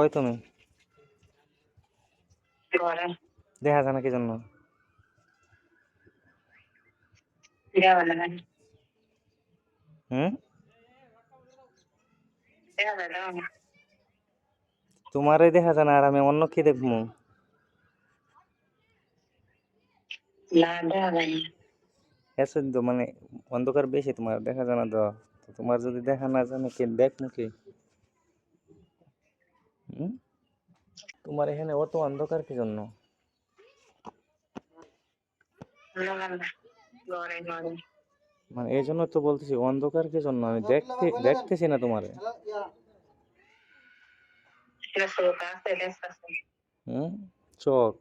কই তুমি? দেখা যায় না কি জন্য? তোমারই দেখা যায় না আর আমি অন্য কি দেখব? মানে অন্ধকার বেশি তোমার দেখা যায় না তো। তোমার যদি দেখা না জানে কি দেখব কি? হুম? তোমার এখানে অত অন্ধকার কি জন্য? মানে এই জন্য তো বলতেছি অন্ধকার কি জন্য? আমি দেখতে দেখতেছি না তোমার। চোখ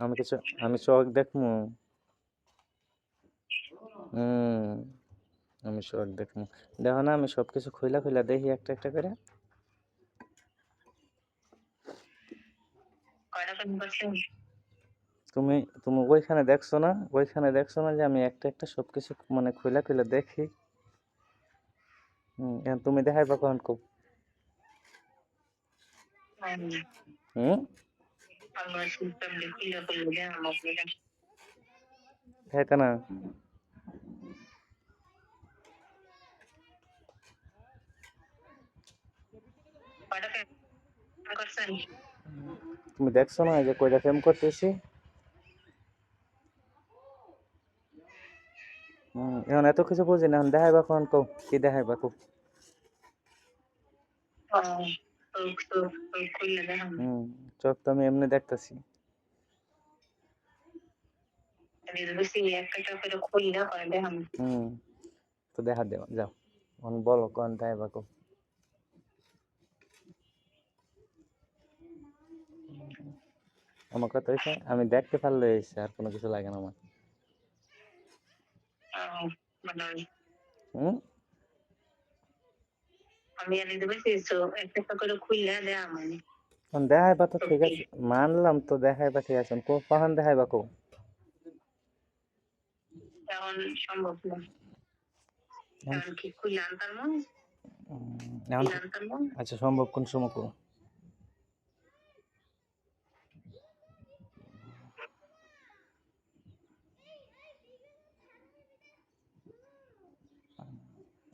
আমি কিছু আমি চোখ দেখব। হুম। আমি চোখ দেখব। দেখো না, আমি সব কিছু খুইলা খুইলা দেখি একটা একটা করে। তুমি তুমি ওইখানে দেখছ না? ওইখানে দেখছ না যে আমি একটা একটা সব কিছু মানে খুইলা খুইলা দেখি? হুম তুমি দেখাইবা কখন খুব হুম? সিস্টেম লিখিলে করলে দেওয়া আমাকে দেখাইতে না কয়টা ফোন করছেন তুমি দেখছ না যে কয়টা ফেম করতেছি? এখন এত কিছু বুঝি না এখন দেখাইবা কখন কও কি দেখাইবা কও চোখ দেওয়া তো আমি এমনি দেখতেছি। দেওয়া তো দেখা দেও যাও। এখন বলো কখন দেখাইবা কও আমার কথা হয়েছে আমি দেখতে পারলে হয়েছে আর কোনো কিছু লাগে না আমার। মানে হুম? আমি এনে দেবে সেই একটা একটা করে খুললে দেওয়া মানে। দেখাইবা তো ঠিক আছে মানলাম তো দেখাইবা ঠিক আছে কখন দেখাইবা কো? এখন সম্ভব না। এখন কি মন আচ্ছা সম্ভব কোন সময় কো?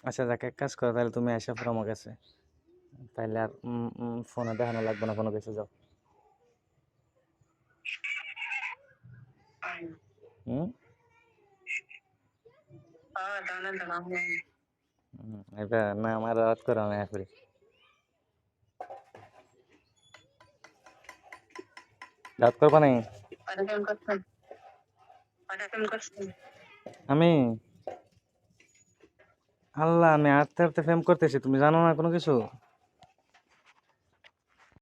আচ্ছা যাক এক কাজ করো তাহলে তুমি আসা পড়ো আমার কাছে। তাহলে আর ফোনে দেখানো লাগবে না কোনো কিছু যাও। হুম? না আমার রাত করো আমি রাত করবা নাই আমি? আল্লাহ আমি আটতে আটতে ফেম করতেছি তুমি জানো না কোনো কিছু?